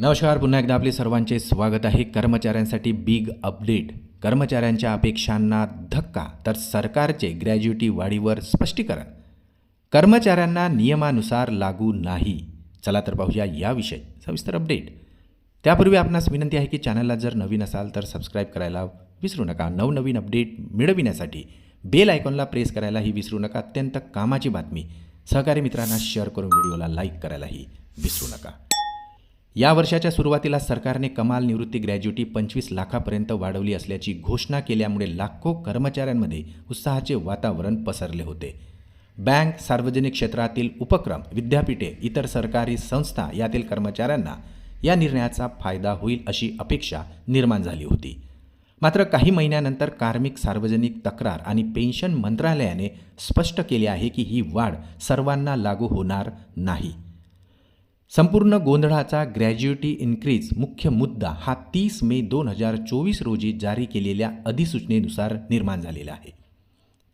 नमस्कार पुन्हा एकदा आपले सर्वांचे स्वागत आहे कर्मचाऱ्यांसाठी बिग अपडेट कर्मचाऱ्यांच्या अपेक्षांना धक्का तर सरकारचे ग्रॅज्युटी वाढीवर स्पष्टीकरण. कर्मचाऱ्यांना नियमानुसार लागू नाही. चला तर पाहूया याविषयी सविस्तर अपडेट त्यापूर्वी आपणास विनंती आहे की चॅनलला जर नवीन असाल तर सबस्क्राईब करायला विसरू नका. नवनवीन अपडेट मिळविण्यासाठी बेल आयकॉनला प्रेस करायलाही विसरू नका. अत्यंत कामाची बातमी. सहकारी मित्रांना शेअर करून व्हिडिओला लाईक करायलाही विसरू नका. या वर्षाच्या सुरुवातीला सरकारने कमाल निवृत्ती ग्रॅज्युटी पंचवीस लाखापर्यंत वाढवली असल्याची घोषणा केल्यामुळे लाखो कर्मचाऱ्यांमध्ये उत्साहाचे वातावरण पसरले होते. बँक सार्वजनिक क्षेत्रातील उपक्रम विद्यापीठे इतर सरकारी संस्था यातील कर्मचाऱ्यांना या निर्णयाचा फायदा होईल अशी अपेक्षा निर्माण झाली होती. मात्र काही महिन्यानंतर कार्मिक सार्वजनिक तक्रार आणि पेन्शन मंत्रालयाने स्पष्ट केले आहे की ही वाढ सर्वांना लागू होणार नाही. संपूर्ण गोंधळाचा ग्रॅज्युटी इन्क्रीज मुख्य मुद्दा हा तीस मे दोन हजार चोवीस रोजी जारी केलेल्या अधिसूचनेनुसार निर्माण झालेला आहे.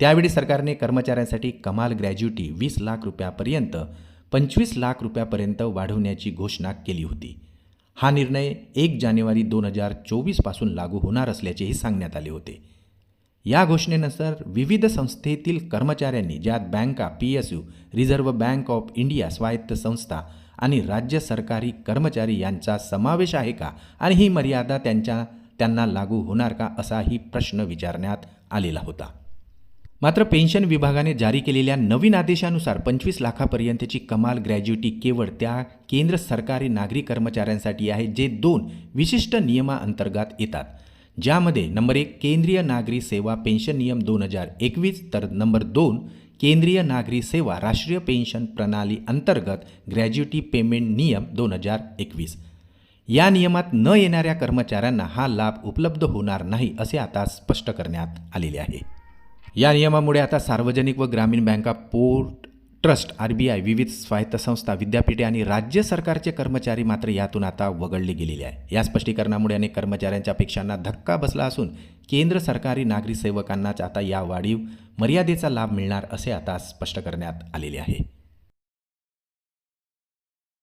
त्यावेळी सरकारने कर्मचाऱ्यांसाठी कमाल ग्रॅज्युटी वीस लाख रुपयापर्यंत पंचवीस लाख रुपयापर्यंत वाढवण्याची घोषणा केली होती. हा निर्णय एक जानेवारी दोन हजार चोवीसपासून लागू होणार असल्याचेही सांगण्यात आले होते. या घोषणेनंतर विविध संस्थेतील कर्मचाऱ्यांनी ज्यात बँका P S U reserve bank of India स्वायत्त संस्था आणि राज्य सरकारी कर्मचारी यांचा समावेश आहे का? आणि ही मर्यादा त्यांच्या त्यांना लागू होणार का? असाही प्रश्न विचारण्यात आलेला होता. मात्र पेन्शन विभागाने जारी केलेल्या नवीन आदेशानुसार पंचवीस लाखापर्यंतची कमाल ग्रॅज्युटी केवळ त्या केंद्र सरकारी नागरी कर्मचाऱ्यांसाठी आहे जे दोन विशिष्ट नियमाअंतर्गत येतात. ज्यामध्ये नंबर एक केंद्रीय नागरी सेवा पेन्शन नियम दोन हजार एकवीस तर नंबर दोन केंद्रीय नागरी सेवा राष्ट्रीय पेन्शन प्रणाली अंतर्गत ग्रॅज्युटी पेमेंट नियम दोन हजार एकवीस. या नियमात न येणाऱ्या कर्मचाऱ्यांना हा लाभ उपलब्ध होणार नाही असे आता स्पष्ट करण्यात आलेले आहे. या नियमामुळे आता सार्वजनिक व ग्रामीण बँका port trust R B I विविध स्वायत्त संस्था विद्यापीठे आणि राज्य सरकारचे कर्मचारी मात्र यातून आता वगळले गेलेले आहे. या स्पष्टीकरणामुळे अनेक कर्मचाऱ्यांच्या अपेक्षांना धक्का बसला असून केंद्र सरकारी नागरी सेवकांनाच आता या वाढीव मर्यादेचा लाभ मिळणार असे आता स्पष्ट करण्यात आलेले आहे.